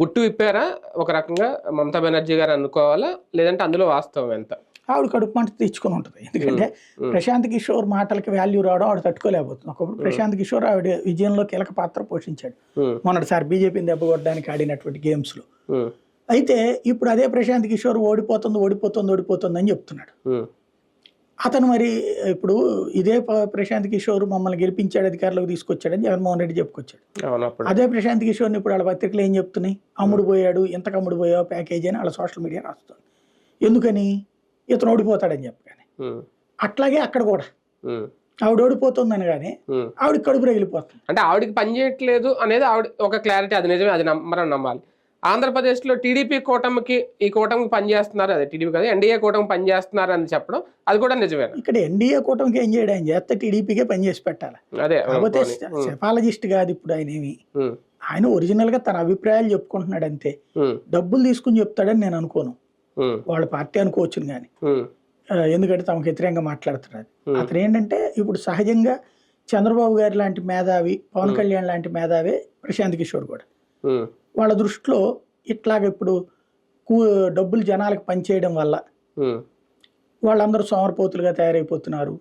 గుట్టు విప్పారా? ఒక రకంగా మమతా బెనర్జీ గారు అనుకోవాలా? లేదంటే అందులో వాస్తవం ఎంత? ఆవిడ కడుపు మంట తెచ్చుకొని ఉంటుంది. ఎందుకంటే. ప్రశాంత్ కిషోర్ మాటలకి వాల్యూ రావడం ఆవిడ తట్టుకోలేకపోతుంది. ఒకప్పుడు ప్రశాంత్ కిషోర్ ఆవిడ విజయంలో కీలక పాత్ర పోషించాడు. మొన్నటిసారి బీజేపీని దెబ్బకొట్టడానికి ఆడినటువంటి గేమ్స్లో అయితే ఇప్పుడు అదే ప్రశాంత్ కిషోర్ ఓడిపోతుంది ఓడిపోతుంది ఓడిపోతుంది అని చెప్తున్నాడు. అతను మరి ఇప్పుడు ఇదే ప్రశాంత్ కిషోర్ మమ్మల్ని గెలిపించాడు అధికారంలోకి తీసుకొచ్చాడని జగన్మోహన్ రెడ్డి చెప్పుకొచ్చాడు. అదే ప్రశాంత్ కిషోర్ని ఇప్పుడు వాళ్ళ పత్రికలు ఏం చెప్తున్నాయి? అమ్ముడు పోయాడు ఎంతకు అమ్ముడు పోయావు ప్యాకేజీ అని వాళ్ళ సోషల్ మీడియా రాస్తుంది. ఎందుకని? ఇతను ఓడిపోతాడని చెప్పగానే. అట్లాగే అక్కడ కూడా. ఆవిడ ఓడిపోతుందని కానీ. ఆవిడ కడుపు రగిలిపోతుంది. అంటే ఆవిడకి పని చేయట్లేదు అనేది ఆవిడ ఒక క్లారిటీ అది నిజమే అది మనం నమ్మాలి. ఆంధ్రప్రదేశ్లో టీడీపీ కూటమికి ఈ కూటమికి పనిచేస్తున్నారు అదే టీడీపీ కాదు ఎన్డీఏ కూటమి పనిచేస్తున్నారు అని చెప్పడం అది కూడా నిజమే ఇక్కడ ఎన్డీఏ కూటమికి ఏం చేయడం చేస్తే టీడీపీకే పనిచేసి పెట్టాలి. అదే కాకపోతే సెఫాలజిస్ట్ కాదు ఇప్పుడు ఆయన ఏమి. ఆయన ఒరిజినల్గా తన అభిప్రాయాలు చెప్పుకుంటున్నాడు అంతే. డబ్బులు తీసుకుని చెప్తాడని నేను అనుకోను. వాళ్ళ పార్టీ అనుకోవచ్చును కానీ ఎందుకంటే తమకు వ్యతిరేకంగా మాట్లాడుతున్నాడు Hmm. అతను ఏంటంటే ఇప్పుడు సహజంగా చంద్రబాబు గారి లాంటి మేధావి పవన్. కళ్యాణ్ లాంటి మేధావి ప్రశాంత్ కిషోర్ కూడా. వాళ్ళ దృష్టిలో ఇట్లాగ ఇప్పుడు కూ- డబ్బులు జనాలకు పనిచేయడం వల్ల వాళ్ళందరూ సోమరపోతులుగా తయారైపోతున్నారు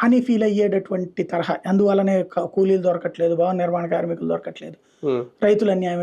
అని ఫీల్ అయ్యేటటువంటి తరహా. అందువల్లనే కూలీలు దొరకట్లేదు భవన నిర్మాణ కార్మికులు దొరకట్లేదు. రైతులు అన్యాయం